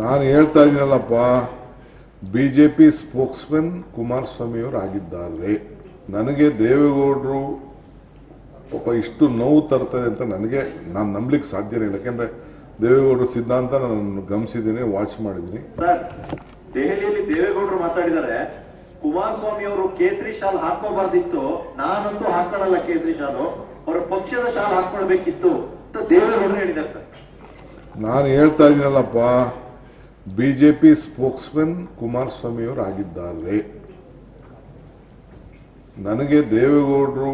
ನಾನು ಹೇಳ್ತಾ ಇದ್ದೀನಲ್ಲಪ್ಪ BJP spokesman ಕುಮಾರಸ್ವಾಮಿಯವರು ಆಗಿದ್ದಾರೆ ನನಗೆ ದೇವೇಗೌಡರು ಪಾಪ ಇಷ್ಟು ನೋವು ತರ್ತದೆ ಅಂತ ನನಗೆ ನಾನು ನಂಬಲಿಕ್ಕೆ ಸಾಧ್ಯನೇ ಇಲ್ಲ. ಯಾಕೆಂದ್ರೆ ದೇವೇಗೌಡರು ಸಿದ್ಧಾಂತ ನಾನು ಗಮನಿಸಿದ್ದೀನಿ ವಾಚ್ ಮಾಡಿದ್ದೀನಿ. ದೆಹಲಿಯಲ್ಲಿ ದೇವೇಗೌಡರು ಮಾತಾಡಿದ್ದಾರೆ. ಕುಮಾರಸ್ವಾಮಿ ಅವರು ಕೇಸರಿ ಶಾಲ್ ಹಾಕೋಬಾರ್ದಿತ್ತು ನಾನಂತೂ ಹಾಕೊಳ್ಳಲ್ಲ ಕೇಸರಿ ಶಾಲು. ಅವರ ಪಕ್ಷದ ಶಾಲ್ ಹಾಕೊಳ್ಬೇಕಿತ್ತು ಅಂತ ದೇವೇಗೌಡರು ಹೇಳಿದ್ದಾರೆ ಸರ್. ನಾನು ಹೇಳ್ತಾ ಇದ್ದೀನಲ್ಲಪ್ಪ ಬಿಜೆಪಿ ಸ್ಪೋಕ್ಸ್ಮನ್ ಕುಮಾರಸ್ವಾಮಿಯವರು ಆಗಿದ್ದಾರೆ ನನಗೆ ದೇವೇಗೌಡರು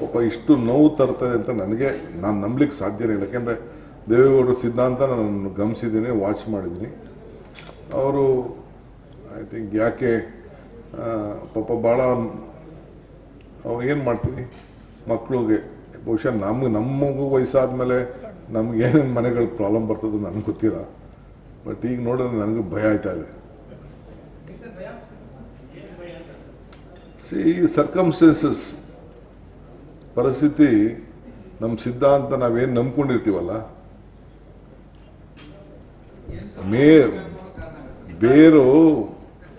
ಪಾಪ ಇಷ್ಟು ನೋವು ತರ್ತಾರೆ ಅಂತ ನನಗೆ, ನಾನು ನಂಬಲಿಕ್ಕೆ ಸಾಧ್ಯನೇ ಇಲ್ಲ. ಯಾಕೆಂದ್ರೆ ದೇವೇಗೌಡರು ಸಿದ್ಧಾಂತ ನಾನು ಗಮನಿಸಿದ್ದೀನಿ, ವಾಚ್ ಮಾಡಿದ್ದೀನಿ. ಅವರು ಐ ಥಿಂಕ್ ಯಾಕೆ ಪಾಪ ಭಾಳ ಅವ್ರು ಏನು ಮಾಡ್ತೀನಿ? ಮಕ್ಕಳಿಗೆ ಬಹುಶಃ ನಮ್ಗೆ ನಮಗೂ ವಯಸ್ಸಾದ್ಮೇಲೆ ನಮ್ಗೆ ಏನೇನು ಮನೆಗಳ ಪ್ರಾಬ್ಲಮ್ ಬರ್ತದೋ ನನಗೆ ಗೊತ್ತಿಲ್ಲ. ಬಟ್ ಈಗ ನೋಡಿದ್ರೆ ನನಗೂ ಭಯ ಆಯ್ತಾ ಇದೆ. ಸಿ ಸರ್ಕಮ್ಸ್ಟೆನ್ಸಸ್ ಪರಿಸ್ಥಿತಿ ನಮ್ಮ ಸಿದ್ಧಾಂತ ನಾವೇನು ನಂಬ್ಕೊಂಡಿರ್ತೀವಲ್ಲ? ಮೇ ಬೇರು,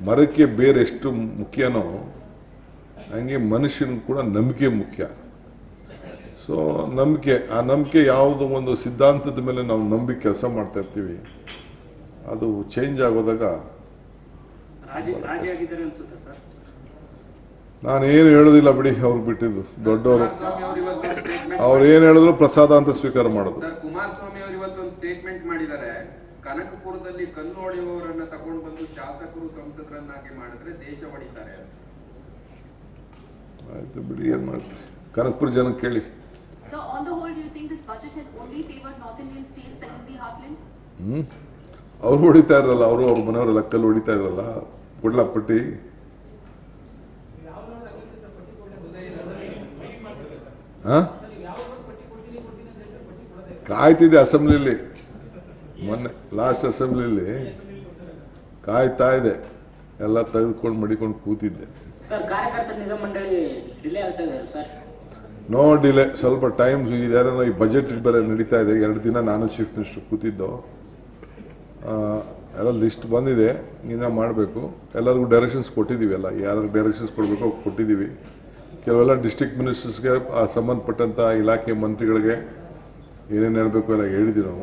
ಮರಕ್ಕೆ ಬೇರೆ ಎಷ್ಟು ಮುಖ್ಯನೋ, ಹಂಗೆ ಮನುಷ್ಯನ ಕೂಡ ನಂಬಿಕೆ ಮುಖ್ಯ. ಸೊ ನಂಬಿಕೆ, ಆ ನಂಬಿಕೆ ಯಾವುದೋ ಒಂದು ಸಿದ್ಧಾಂತದ ಮೇಲೆ ನಾವು ನಂಬಿ ಕೆಲಸ ಮಾಡ್ತಾ ಇರ್ತೀವಿ. ಅದು ಚೇಂಜ್ ಆಗೋದಾಗ ನಾನೇನು ಹೇಳೋದಿಲ್ಲ ಬಿಡಿ ಅವ್ರಿಗೆ ಬಿಟ್ಟಿದ್ದು. ದೊಡ್ಡವರು. ಅವರು ಇವತ್ತೊಂದು ಸ್ಟೇಟ್ಮೆಂಟ್ ಅವ್ರು ಏನು ಹೇಳಿದ್ರು ಪ್ರಸಾದ ಅಂತ ಸ್ವೀಕಾರ ಮಾಡೋದು. ಕುಮಾರಸ್ವಾಮಿ ಅವರು ಇವತ್ತೊಂದು ಸ್ಟೇಟ್ಮೆಂಟ್ ಮಾಡಿದ್ದಾರೆ. ಕನಕಪುರದಲ್ಲಿ ಕಲ್ಲು ಹೊಡೆಯುವವರನ್ನ ತಗೊಂಡು ಬಂದು ಶಾಸಕರು ಸಂಸದರನ್ನಾಗಿ ಮಾಡಿದ್ರೆ ದೇಶ ಹೊಡಿತಾರೆ ಅಂತ. ಆಯ್ತು ಬಿಡಿ ಏನ್ ಮಾಡ್ತೀವಿ ಕನಕಪುರ ಜನ ಕೇಳಿ. ಹ್ಮ್. ಅವ್ರು ಹೊಡಿತಾ ಇರಲ್ಲ ಅವರು ಅವ್ರ ಮನೆಯವರೆಲ್ಲ ಕಲ್ಲು ಹೊಡಿತಾ ಇರಲ್ಲ ಕೊಡ್ಲಾ ಪಟ್ಟಿ. ಹಾ? ಕಾಯ್ತಿದೆ ಅಸೆಂಬ್ಲಿಲಿ. ಮೊನ್ನೆ ಲಾಸ್ಟ್ ಅಸೆಂಬ್ಲಿಲಿ. ಕಾಯ್ತಾ ಇದೆ ಎಲ್ಲ ತೆಗೆದುಕೊಂಡು ಮಡಿಕೊಂಡು ಕೂತಿದ್ದೆ. ನೋ ಡಿಲೇ ಸ್ವಲ್ಪ ಟೈಮ್ ಇದೆ ಈ ಬಜೆಟ್ ಬೇರೆ ನಡೀತಾ ಇದೆ. ಎರಡು ದಿನ ನಾನು ಚೀಫ್ ಮಿನಿಸ್ಟರ್ ಕೂತಿದ್ದು. ಎಲ್ಲ ಲಿಸ್ಟ್ ಬಂದಿದೆ, ಇನ್ನ ಮಾಡಬೇಕು. ಎಲ್ಲರಿಗೂ ಡೈರೆಕ್ಷನ್ಸ್ ಕೊಟ್ಟಿದ್ದೀವಿ ಎಲ್ಲ. ಯಾರು ಡೈರೆಕ್ಷನ್ಸ್ ಕೊಡಬೇಕು ಕೊಟ್ಟಿದ್ದೀವಿ. ಕೆಲವೆಲ್ಲ ಡಿಸ್ಟಿಕ್ ಮಿನಿಸ್ಟರ್ಸ್ಗೆ ಸಂಬಂಧಪಟ್ಟಂಥ ಇಲಾಖೆ ಮಂತ್ರಿಗಳಿಗೆ ಏನೇನು ಹೇಳಬೇಕು ಎಲ್ಲ ಹೇಳಿದ್ದೀವಿ ನಾವು.